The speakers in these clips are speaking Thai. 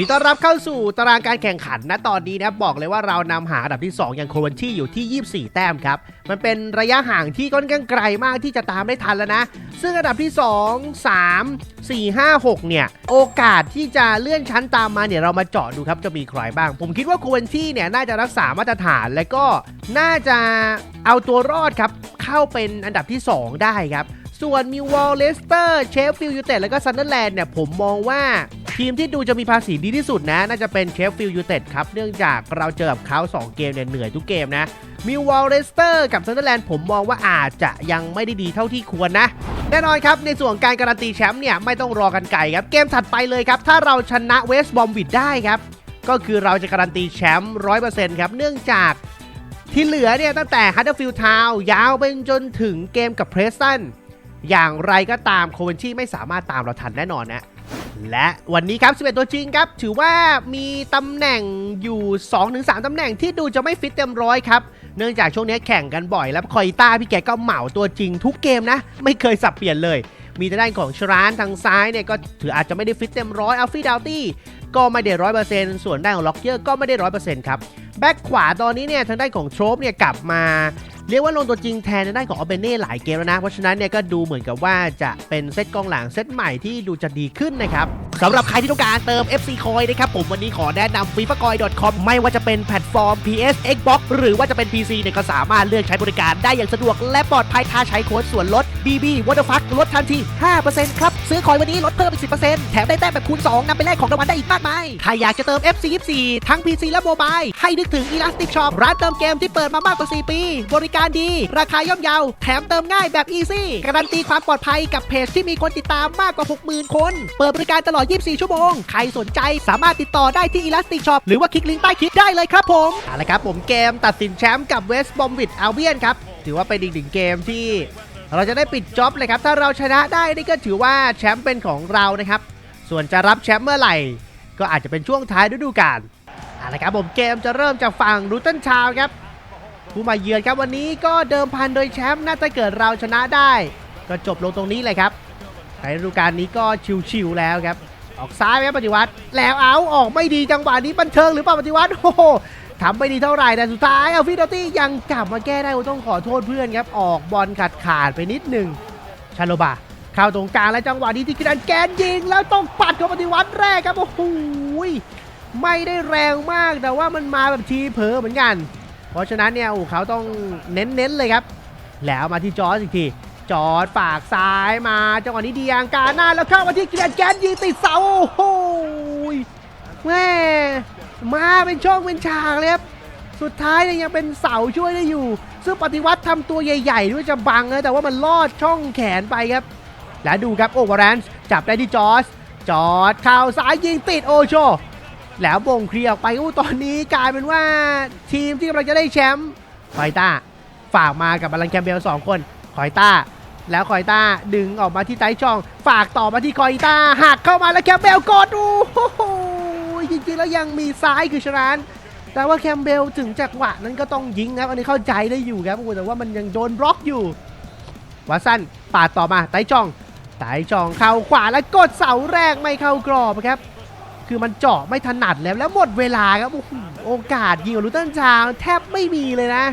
ยินดีต้อนรับเข้าสู่ตารางการแข่งขันนะตอนนี้นะบอกเลยว่าเรานำหาอันดับที่ 2 อย่างโควันที่อยู่ที่ 24 แต้มครับ มันเป็นระยะห่างที่ค่อนข้างไกลมากที่จะตามได้ทันแล้วนะ ซึ่งอันดับที่ 2 3 4 5 6 เนี่ย โอกาสที่จะเลื่อนชั้นตามมาเนี่ยเรามาเจาะดูครับจะมีใครบ้าง ผมคิดว่าโควันที่เนี่ยน่าจะรักษามาตรฐานและก็น่าจะเอาตัวรอดครับเข้าเป็นอันดับที่ 2 ได้ครับส่วนมิววอลเลสเตอร์เชฟฟิลด์ยูเต็ดแล้วก็ซันเดอร์แลนด์เนี่ยผมมองว่า ทีมที่ดูจะมีภาษีดีที่สุดนะ น่าจะเป็นเชฟฟิลด์ยูเต็ดครับ เนื่องจากเราเจอกับเขา2 เกมเนี่ยเหนื่อยทุกเกมนะมิววอลเลสเตอร์กับซันเดอร์แลนด์ผมมองว่าอาจจะยังไม่ได้ดีเท่าที่ควรนะ แน่นอนครับ ในส่วนการการันตีแชมป์เนี่ย ไม่ต้องรอกันไกลครับ เกมถัดไปเลยครับ ถ้าเราชนะเวสต์บอมวิดได้ครับ ก็คือเราจะการันตีแชมป์ร้อยเปอร์เซ็นต์ครับ เนื่องจากที่เหลือเนี่ยตั้งแต่ฮัตเตอร์ฟิลด์ทาวยาวไปจนถึงเกมกับเพรสตันอย่างไรก็ตามโคเวนชี่ไม่สามารถตามเราทันแน่นอนนะ และวันนี้ครับ 11 ตัวจริงครับ ถือว่ามีตำแหน่งอยู่ 2-3 ตำแหน่งที่ดูจะไม่ฟิตเต็มร้อยครับ เนื่องจากช่วงนี้แข่งกันบ่อยแล้วคอยต้าพี่แกก็เหมาตัวจริงทุกเกมนะ ไม่เคยสับเปลี่ยนเลย มีทางด้านของชรานทางซ้ายเนี่ยก็ถืออาจจะไม่ได้ฟิตเต็มร้อยอัลฟี่ดาวตี้ก็ไม่ได้ร้อยเปอร์เซ็นต์ส่วนด้านของล็อกเกอร์ก็ไม่ได้ร้อยเปอร์เซ็นต์ครับแบ็คขวาตอนนี้เนี่ยทางด้านของโทรปเนี่ยกลับมา เรียกว่าลงตัวจริงแทนทางด้านของออเบเน่หลายเกมแล้วนะ เพราะฉะนั้นเนี่ยก็ดูเหมือนกับว่าจะเป็นเซตกองหลังเซตใหม่ที่ดูจะดีขึ้นนะครับสำหรับใครที่ต้องการเติม FC Coin นะครับผมวันนี้ขอแนะนำ f i f a c o i n c o m ไม่ว่าจะเป็นแพลตฟอร์ม PS Xbox หรือว่าจะเป็น PC เนี่ยก็สามารถเลือกใช้บริการได้อย่างสะดวกและปลอดภัยถ้าใช้โค้ดส่วนลด BB w a t e r f u c k ลดทันที 5%ครับ ซื้อคอยวันนี้ลดเพิ่มอีก 10%แถมได้แต้มแบบคูณ 2นำไปแลกของรางวัลได้อีกมากมายถ้าอยากจะเติม FC 24ทั้ง PC และโมบายให้นึกถึง Elastic Shop ร้านเติมเกมที่เปิดมามากกว่า 4 ปี บริการดี ราคาย่อมเยา แถมเติมง่ายแบบ Easy การันตีความปลอดภัยกับเพจที่มีคนติดตามมากกว่า 60,000 คน เปิดบริการตลอด 24 ชั่วโมง ใครสนใจสามารถติดต่อได้ที่ Elastic Shop หรือว่าคลิกลิงก์ใต้คลิปได้เลยครับผมเอาละครับผมเกมตัดสินแชมป์กับ West Bromwich Albion ครับถือว่าเป็นอีกหนึ่งเกมที่เราจะได้ปิดจ็อบเลยครับ ถ้าเราชนะได้นี่ก็ถือว่าแชมป์เป็นของเรานะครับ ส่วนจะรับแชมป์เมื่อไหร่ ก็อาจจะเป็นช่วงท้ายฤดูกาลเอาละครับผมเกมจะเริ่มจากฝั่งรูตันชาวครับ ผู้มาเยือนครับวันนี้ก็เดิมพันโดยแชมป์น่าจะเกิดเราชนะได้ ก็จบลงตรงนี้เลยครับในฤดูกาลนี้ก็ชิวๆแล้วครับ ออกซ้ายไหมครับปฏิวัติแล้วเอาออกไม่ดีจังหวะนี้บันเทิงหรือเปล่าปฏิวัติโอ้โหทำไม่ดีเท่าไหร่แต่สุดท้ายเอาฟิโดตี้ยังกลับมาแก้ได้ต้องขอโทษเพื่อนครับออกบอลขาดขาดไปนิดหนึ่งชาโลบาเข้าตรงกลางและจังหวะนี้ที่กิรันแกนยิง แล้วต้องปัดเข้าปฏิวัติแรกครับโอ้โหไม่ได้แรงมากแต่ว่ามันมาแบบทีเผลอเหมือนกัน เพราะฉะนั้นเนี่ยโอ้เขาต้องเน้นๆเลยครับ แล้วมาที่จอร์จอีกทีจอร์จฝากซ้ายมาจังหวะนี้ดียางการหน้าแล้วเข้ามาที่เกียร์แกนยิงติดเสาโอ้โหแม่มาเป็นช่องเป็นฉากเลยครับสุดท้ายเนี่ยยังเป็นเสาช่วยได้อยู่ ซึ่งปฏิวัติทำตัวใหญ่ๆด้วยจะบังนะแต่ว่ามันลอดช่องแขนไปครับ แล้วดูครับโอเวอร์แรนส์จับได้ที่จอร์จจอร์จเข้าซ้ายยิงติดโอโช แล้วบ่งเคลียร์ออกไปอู้ตอนนี้กลายเป็นว่าทีมที่กำลังจะได้แชมป์คอยต้า ฝากมากับบาลันแคมเบลสองคนคอยต้า แล้วคอยต้าดึงออกมาที่ไตจอง ฝากต่อมาที่คอยต้าหักเข้ามาแล้วแคมเบลกดโอ้โหจริงๆแล้วยังมีซ้ายคือชรานแต่ว่าแคมเบลถึงจังหวะนั้นก็ต้องยิงครับอันนี้เข้าใจได้อยู่ครับแต่ว่ามันยังโดนบล็อกอยู่วัตสันปาดต่อมาไตจองไตจองเข้าขวาแล้วกดเสาแรกไม่เข้ากรอบครับ คือมันเจาะไม่ถนัดแล้วแล้วหมดเวลาครับโอ้โหโอกาสยิงของลูตันชาวแทบไม่มีเลยนะ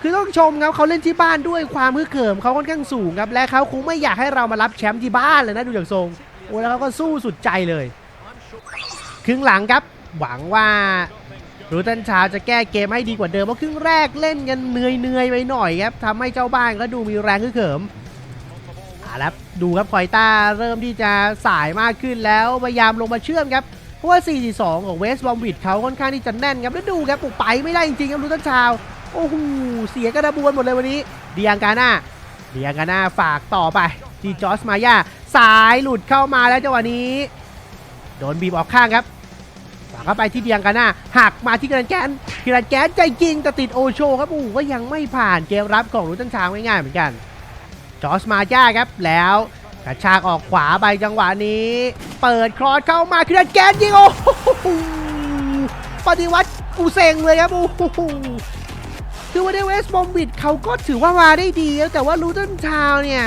คือต้องชมครับเขาเล่นที่บ้านด้วยความฮึกเหิมเขาค่อนข้างสูงครับและเขาคงไม่อยากให้เรามารับแชมป์ที่บ้านเลยนะดูจากทรงโอ้แล้วเขาก็สู้สุดใจเลยครึ่งหลังครับหวังว่ารูตันชาวจะแก้เกมให้ดีกว่าเดิมเพราะครึ่งแรกเล่นกันเหนื่อยๆไปหน่อยครับทำให้เจ้าบ้านก็ดูมีแรงฮึกเหิมอ่าแล้ว ดูครับคอยต้าเริ่มที่จะสายมากขึ้นแล้วพยายามลงมาเชื่อมครับเพราะว่า 4-2 ของเวสต์บอมวิดเขาค่อนข้างที่จะแน่นครับแล้วดูครับโอ้ไปไม่ได้จริงๆครับลูตันชาว โอ้โหเสียกระดบวนหมดเลยวันนี้เดียงกาน่าเดียงกาน่าฝากต่อไปที่จอสมายาสายหลุดเข้ามาแล้วจังหวะนี้ โดนบีบออกข้างครับฝากเข้าไปที่เดียงกาน่าหักมาที่กรันแกนกรันแกนใจจริงแต่ติดโอโชครับโอ้ก็ยังไม่ผ่านเกมรับของลูตันชาวง่ายๆเหมือนกัน จอสมาย่าครับแล้วกระชากออกขวาไปจังหวะนี้ เปิดครอสเข้ามาคือแกนยิงโอ้โหปฏิวัติกูเซ็งเลยครับโอ้โหคือวันนี้เวสต์บอมวิดเขาก็ถือว่ามาได้ดีครับแต่ว่าลูตันทาวน์เนี่ย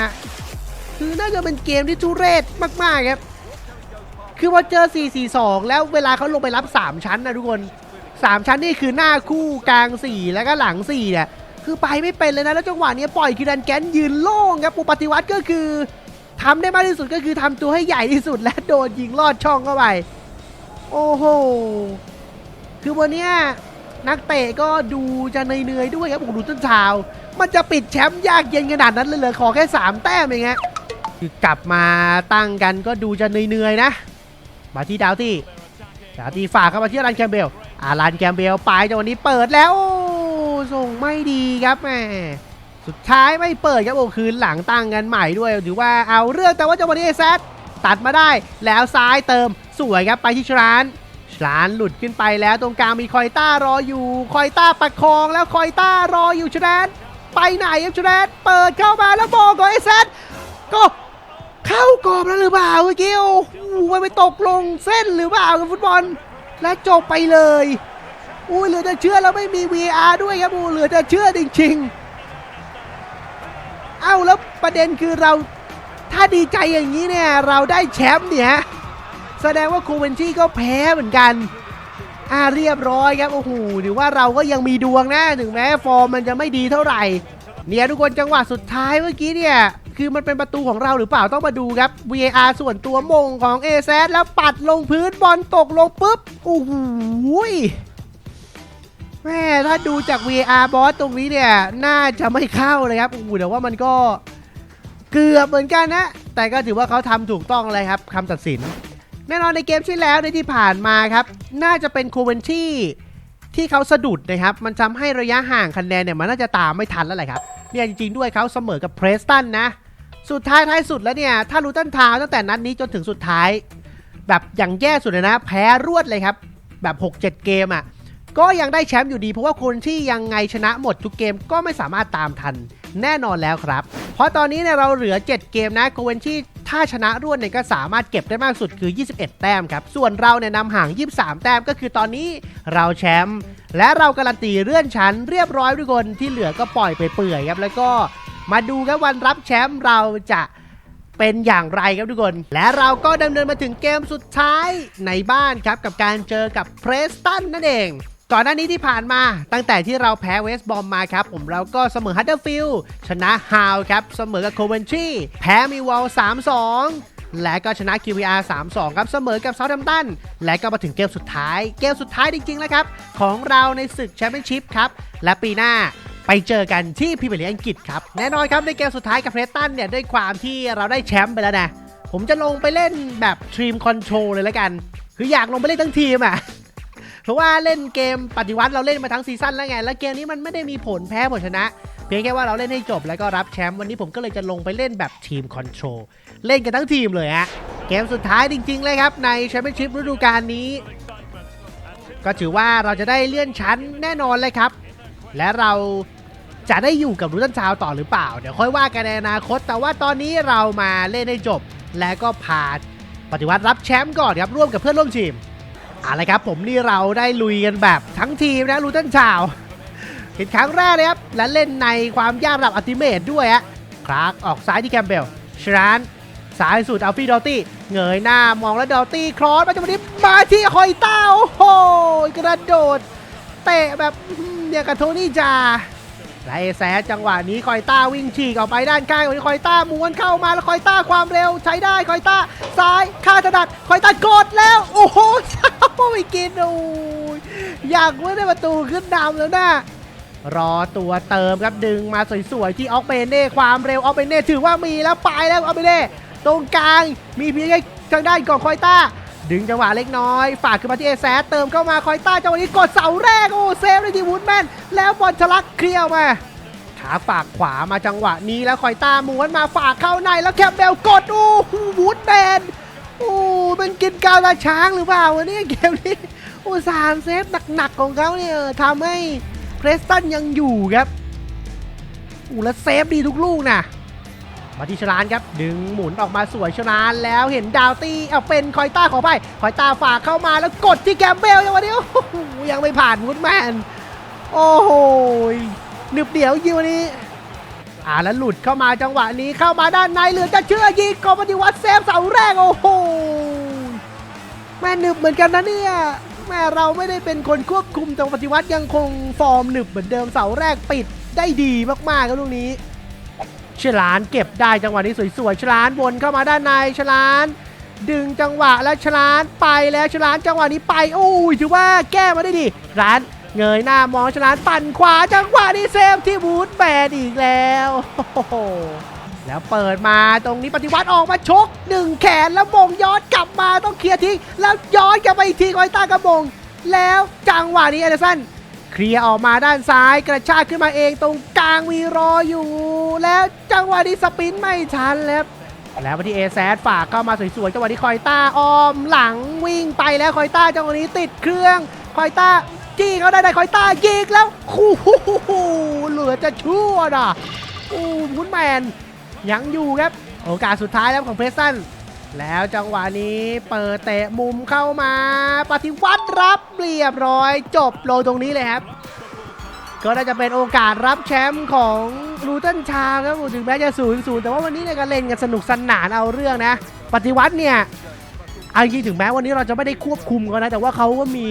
คือน่าจะเป็นเกมที่ทุเรศมากๆครับ คือพอเจอ 4-4-2 แล้วเวลาเขาลงไปรับ 3 ชั้นนะทุกคน 3 ชั้นนี่คือหน้าคู่กลาง 4 แล้วก็หลัง4เนี่ย คือไปไม่เป็นเลยนะ แล้วจังหวะนี้ปล่อยคิรันแกนยืนโล่งครับปุปฏิวัติก็คือทำได้มากที่สุดก็คือทำตัวให้ใหญ่ที่สุดและโดนยิงลอดช่องเข้าไป โอ้โห คือวันนี้นักเตะก็ดูจะเหนื่อยๆด้วยครับผมดูต้นเช้ามันจะปิดแชมป์ยากเย็นขนาดนั้นเลยเหรอขอแค่ 3 แต้มเองฮะคือกลับมาตั้งกันก็ดูจะเหนื่อยๆนะ มาที่ดาวตี้ดาวตี้ฝากเข้ามาที่อารันแคมเบลอารันแคมเบลไปจังหวะนี้เปิดแล้ว โอ้ส่งไม่ดีครับแหม่สุดท้ายไม่เปิดครับโอ้คืนหลังตั้งกันใหม่ด้วยถือว่าเอาเรื่องแต่ว่าจังหวะนี้เอแซดตัดมาได้แล้วซ้ายเติมสวยครับไปที่ชรานชรานหลุดขึ้นไปแล้วตรงกลางมีคอยต้ารออยู่คอยต้าประคองแล้วคอยต้ารออยู่ชรานไปไหนครับชรานเปิดเข้ามาแล้วบอกกับเอแซดก็เข้ากรอบแล้วหรือเปล่าเมื่อกี้โอ้โหมันไปตกลงเส้นหรือเปล่ากับฟุตบอลและจบไปเลย อุ้ยเหลือจะเชื่อแล้วไม่มี VR ด้วยครับโอ้เหลือจะเชื่อจริงๆ เอ้าแล้วประเด็นคือเราถ้าดีใจอย่างนี้เนี่ยเราได้แชมป์เนี่ยแสดงว่าคูเวนชี่ก็แพ้เหมือนกันอ่าเรียบร้อยครับโอ้โหถือว่าเราก็ยังมีดวงนะถึงแม้ฟอร์มมันจะไม่ดีเท่าไหร่ เนี่ยทุกคนจังหวะสุดท้ายเมื่อกี้เนี่ยคือมันเป็นประตูของเราหรือเปล่าต้องมาดูครับ VAR ส่วนตัวมงของเอซแล้วปัดลงพื้นบอลตกลงปุ๊บโอ้โหย แม่ถ้าดูจาก VR บอสตรงนี้เนี่ย น่าจะไม่เข้าเลยครับโอ้โหแต่ว่ามันก็เกือบเหมือนกันนะ แต่ก็ถือว่าเขาทำถูกต้องเลยครับคำตัดสิน แน่นอนในเกมที่แล้วในที่ผ่านมาครับ น่าจะเป็นโคเวนที่ที่เขาสะดุดนะครับ มันทำให้ระยะห่างคะแนนเนี่ยมันน่าจะตามไม่ทันแล้วแหละครับ เนี่ยจริงๆด้วยเขาเสมอกับเพรสตันนะ สุดท้ายท้ายสุดแล้วเนี่ย ถ้าลูตันทาวตั้งแต่นัดนี้จนถึงสุดท้าย แบบอย่างแย่สุดเลยนะ แพ้รวดเลยครับ แบบ 6-7 เกมอะ่ะ ก็ยังได้แชมป์อยู่ดี เพราะว่าคนที่ยังไงชนะหมดทุกเกมก็ไม่สามารถตามทันแน่นอนแล้วครับ เพราะตอนนี้เนี่ยเราเหลือ 7 เกมนะโคเวนที่ถ้าชนะรวดเนี่ยก็สามารถเก็บได้มากสุดคือ 21 แต้มครับ ส่วนเราเนี่ยนำห่าง 23 แต้มก็คือตอนนี้เราแชมป์และเราการันตีเลื่อนชั้น เรียบร้อยทุกคนที่เหลือก็ปล่อยไปเปื่อยครับแล้วก็มาดูกันวันรับแชมป์เราจะเป็นอย่างไรครับทุกคน และเราก็ดำเนินมาถึงเกมสุดท้ายในบ้านครับกับการเจอกับเพรสตันนั่นเอง ก่อนหน้านี้ที่ผ่านมาตั้งแต่ที่เราแพ้เวสต์บอมมาครับผมเราก็เสมอฮัตเตอร์ฟิลด์ชนะฮาวครับ เสมอกับโคเวนทรีแพ้มีวอล3-2และก็ชนะ QVR 3-2 ครับเสมอกับเซาท์แฮมป์ตัน และก็มาถึงเกมสุดท้าย เกมสุดท้ายจริงๆ แล้วครับ ของเราในศึกแชมเปี้ยนชิพครับ และปีหน้าไปเจอกันที่พรีเมียร์ลีกอังกฤษครับ แน่นอนครับในเกมสุดท้ายกับเพรสตันเนี่ย ด้วยความที่เราได้แชมป์ไปแล้วนะ ผมจะลงไปเล่นแบบทีมคอนโทรลเลยแล้วกัน คืออยากลงไปเล่นทั้งทีมอะ เพราะว่าเล่นเกมปฏิวัติเราเล่นมาทั้งซีซั่นแล้วไง แล้วเกมนี้มันไม่ได้มีผลแพ้ผลชนะ เพียงแค่ว่าเราเล่นให้จบแล้วก็รับแชมป์วันนี้ผมก็เลยจะลงไปเล่นแบบทีมคอนโทรลเล่นกันทั้งทีมเลยฮะเกมสุดท้ายจริง ๆ เลยครับ ในแชมเปี้ยนชิพฤดูกาลนี้ ก็ถือว่าเราจะได้เลื่อนชั้นแน่นอนเลยครับ และเราจะได้อยู่กับรูตันชาวต่อหรือเปล่า เดี๋ยวค่อยว่ากันในอนาคต แต่ว่าตอนนี้เรามาเล่นให้จบ และก็ผ่านปฏิวัติรับแชมป์ก่อนครับร่วมกับเพื่อนร่วมทีม อาละครับผมนี่เราได้ลุยกันแบบทั้งทีมนะรูตันชาวเห็นครั้งแรกเลยครับ และเล่นในความยากระดับอัติเมตด้วยฮะคลาร์กออกซ้ายที่แคมเบลชรานซ้ายสุดอัลฟี่ดอตตี้เงยหน้ามองแล้วดอตตี้ครอสมาจังหวะนี้มาที่ฮอยต้าโอ้โหกระโดด เตะแบบเนี่ยกับโทนี่จาและเอแซจังหวะนี้คอยต้าวิ่งฉีกออกไปด้านข้างวันนี้คอยต้าม้วนเข้ามาแล้วคอยต้าความเร็วใช้ได้คอยต้าซ้ายข้าถนัดคอยต้ากดแล้ว โอ้โห เช้าไม่กินโอ้ยอยากไม่ได้ประตูขึ้นนำแล้วนะรอตัวเติมครับดึงมาสวยๆที่ออกเบเน่ความเร็วออกเบเน่ถือว่ามีแล้วไปแล้วออกเบเน่ตรงกลางมีเพียงแค่ทางด้านก่อนคอยต้า ดึงจังหวะเล็กน้อย ฝากขึ้นมาที่เอแซเติมเข้ามาคอยต้าจังหวะนี้กดเสาแรกโอ้เซฟได้ที่วูดแมนแล้วบอลทะลักเคลียร์มาขาฝากขวามาจังหวะนี้แล้วคอยต้าม้วนมาฝากเข้าในแล้วแคมเบลกดโอ้โหวูดแมน โอ้มันกินกาวตาช้างหรือเปล่าวะเนี่ยเกมนี้โอ้สามเซฟหนักๆของเขาเนี่ยทำให้เพรสตันยังอยู่ครับอู้แล้วเซฟดีทุกลูกนะมาที่ชลานครับ ดึงหมุนออกมาสวยชลานแล้วเห็นดาวตี้เอาเป็นคอยต้าขอไปคอยต้าฝากเข้ามาแล้วกดที่แกมเบลยังวันนี้ยังไม่ผ่านวูดแมน โอ้โหหนึบเดี่ยวยิวันนี้ อ่าแล้วหลุดเข้ามาจังหวะนี้เข้ามาด้านในเหลือจะเชื่อยิงกองปฏิวัติเซฟเสาแรกโอ้โหแม่หนึบเหมือนกันนะเนี่ยแม่เราไม่ได้เป็นคนควบคุมแต่ปฏิวัติยังคงฟอร์มหนึบเหมือนเดิมเสาแรกปิดได้ดีมากๆครับลูกนี้ฉลานเก็บได้จังหวะนี้สวยๆฉลานวนเข้ามาด้านในฉลาน ดึงจังหวะแล้วฉลานไปแล้วฉลานจังหวะนี้ไปโอ้ยถือว่าแก้มาได้ดีร้าน เงยหน้ามองฉลานปั่นขวาจังหวะนี้เซฟที่บูธแบนอีกแล้วโอ้โหแล้วเปิดมาตรงนี้ปฏิวัติออกมาชกหนึ่งแขนแล้วมงย้อนกลับมาต้องเคลียร์ทิ้งแล้วย้อนกลับไปอีกทีคอยต้ากระมงแล้วจังหวะนี้เอเดร์สันเคลียร์ออกมาด้านซ้ายกระชากขึ้นมาเองตรงกลางมีรออยู่ แล้วจังหวะนี้สปินไม่ทันแล้วแล้วที่เอแซดฝากเข้ามาสวยๆจังหวะนี้คอยต้าอ้อมหลังวิ่งไปแล้วคอยต้าจังหวะนี้ติดเครื่องคอยต้า จี้เขาได้ได้คอยต้ายิงแล้วคู่หูเหลือจะชั่วนะอู้พุนแมนยังอยู่ครับ โอกาสสุดท้ายแล้วของเพรสซันแล้วจังหวะนี้เปิดเตะมุมเข้ามา ปฏิวัติรับเรียบร้อย จบโลตรงนี้เลยครับ ก็น่าจะเป็นโอกาสรับแชมป์ของลูตันชาครับถึงแม้จะศูนย์ศูนย์แต่ว่าวันนี้เนี่ยก็เล่นกันสนุกสนานเอาเรื่องนะ ปฏิวัติเนี่ย เอาจริงถึงแม้วันนี้เราจะไม่ได้ควบคุมเขานะ แต่ว่าเขาก็มี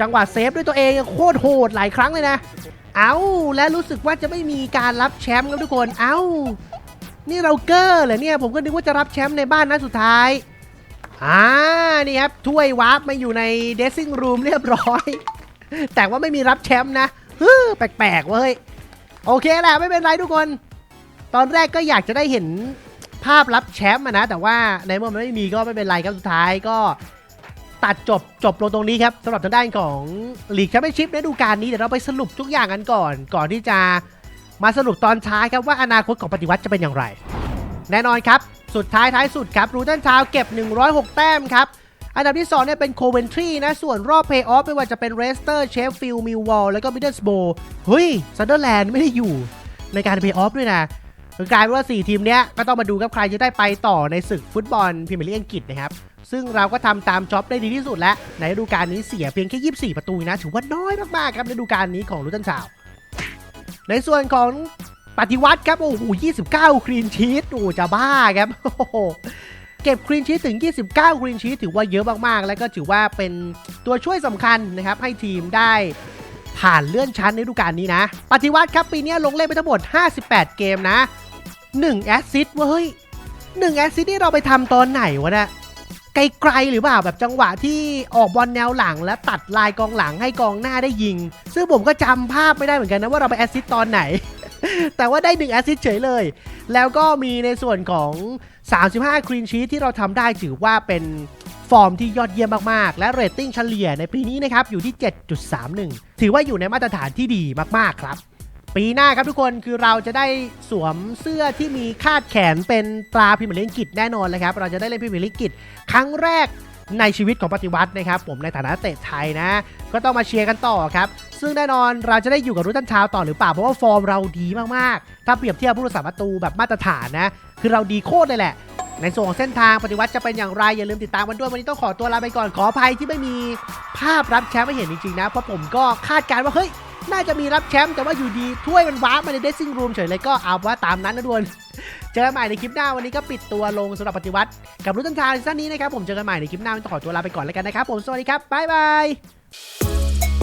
จังหวะเซฟด้วยตัวเองโคตรโหดหลายครั้งเลยนะ เอาและรู้สึกว่าจะไม่มีการรับแชมป์ครับทุกคน เอานี่เราเกอร์เหรอเนี่ย ผมก็นึกว่าจะรับแชมป์ในบ้านนัดสุดท้ายอ่านี่ครับถ้วยวาร์ปมาอยู่ในเดซซิ่งรูมเรียบร้อย แต่ว่าไม่มีรับแชมป์นะฮึแปลกๆเว้ย โอเคแหละไม่เป็นไรทุกคน ตอนแรกก็อยากจะได้เห็น ภาพรับแชมป์นะ แต่ว่าในเมื่อมันไม่มีก็ไม่เป็นไรครับสุดท้ายก็ตัดจบจบลงตรงนี้ครับสำหรับทางด้านของลีกแชมเปี้ยนชิพฤดูกาลนี้เดี๋ยวเราไปสรุปทุกอย่างกันก่อน ก่อนที่จะมาสรุปตอนท้ายครับว่าอนาคตของปฏิวัติจะเป็นอย่างไร แน่นอนครับ สุดท้ายท้ายสุดครับรูตันชาวเก็บ 106 แต้มครับ อันดับที่2เนี่ยเป็นโคเวนทรีนะ ส่วนรอบเพย์ออฟไม่ว่าจะเป็นเรสเตอร์เชฟฟิลด์มิลวอลแล้วก็มิดเดิลสโบเฮ้ยซันเดอร์แลนด์ไม่ได้อยู่ในการเพย์ออฟด้วยนะ กลายเป็นว่า 4 ทีมเนี้ยก็ต้องมาดูครับใครจะได้ไปต่อในศึกฟุตบอลพรีเมียร์ลีกอังกฤษนะครับ ซึ่งเราก็ทำตามจ็อบได้ดีที่สุดแล้ว ในฤดูกาลนี้เสียเพียงแค่ 24 ประตูนะ ถือว่าน้อยมากๆครับในฤดูกาลนี้ของลูตันชาว ในส่วนของปฏิวัติครับ โอ้โห 29คลีนชีตโอ้จะบ้าครับ โอ้โห เก็บคลีนชีตถึง 29คลีนชีตถือว่าเยอะมากๆ แล้วก็ถือว่าเป็นตัวช่วยสำคัญนะครับ ให้ทีมได้ผ่านเลื่อนชั้นในฤดูกาลนี้นะ ปฏิวัติครับปีนี้ลงเล่นไปทั้งหมด 58 เกมนะ 1แอสซิสเว้ย1แอสซิสต์นี่เราไปทำตอนไหนวะเนี่ยไกลๆหรือเปล่าแบบจังหวะที่ออกบอลแนวหลังแล้วตัดลายกองหลังให้กองหน้าได้ยิง ซึ่งผมก็จำภาพไม่ได้เหมือนกันนะว่าเราไปแอสซิสตอนไหน แต่ว่าได้1แอสซิสเฉยเลย แล้วก็มีในส่วนของ 35คลีนชีทที่เราทำได้ถือว่าเป็นฟอร์มที่ยอดเยี่ยมมากๆ และเรตติ้งเฉลี่ยในปีนี้นะครับอยู่ที่ 7.31 ถือว่าอยู่ในมาตรฐานที่ดีมากๆครับ ปีหน้าครับทุกคนคือเราจะได้สวมเสื้อที่มีคาดแขนเป็นตราพรีเมียร์ลีกอังกฤษแน่นอนเลยครับ เราจะได้เล่นพรีเมียร์ลีกอังกฤษครั้งแรกในชีวิตของปฏิวัตินะครับ ผมในฐานะเตะไทยนะ ก็ต้องมาเชียร์กันต่อครับ ซึ่งแน่นอนเราจะได้อยู่กับรุ่ตันเช้าต่อหรือเปล่าเพราะว่าฟอร์มเราดีมากๆ ถ้าเปรียบเทียบผู้รักษาประตูแบบมาตรฐานนะ คือเราดีโคตรเลยแหละ ในส่วนของเส้นทางปฏิวัติจะเป็นอย่างไรอย่าลืมติดตามกันด้วยวันนี้ต้องขอตัวลาไปก่อนขออภัยที่ไม่มีภาพรับแชมป์ให้เห็นจริงๆนะเพราะผมก็คาดการณ์ว่าเฮ้ย น่าจะมีรับแชมป์แต่ว่าอยู่ดีถ้วยมันว้ามาในเดซซิ่งรูมเฉยเลยก็เอาว่าตามนั้นนะทุกคนเจอกันใหม่ในคลิปหน้าวันนี้ก็ปิดตัวลงสำหรับปฏิวัติ กับรุ่นทางซีซั่นนี้นะครับผมเจอกันใหม่ในคลิปหน้าต้องขอตัวลาไปก่อนแล้วกันนะครับผมสวัสดีครับบ๊ายบาย